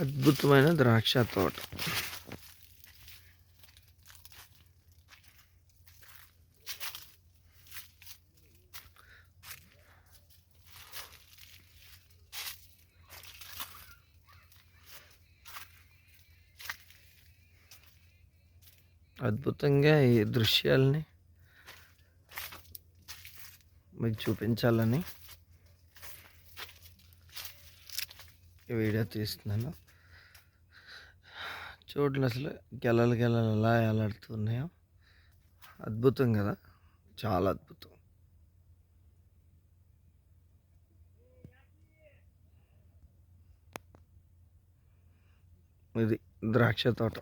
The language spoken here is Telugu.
అద్భుతమైన ద్రాక్ష తోట. అద్భుతంగా ఈ దృశ్యాలని మీకు చూపించాలని ఈ వీడియో తీస్తున్నాను. చూడండి అసలు గెలలు గెలలు ఎలా ఎలాడుతున్నాయో అద్భుతం కదా? చాలా అద్భుతం. ఇది ద్రాక్ష తోట.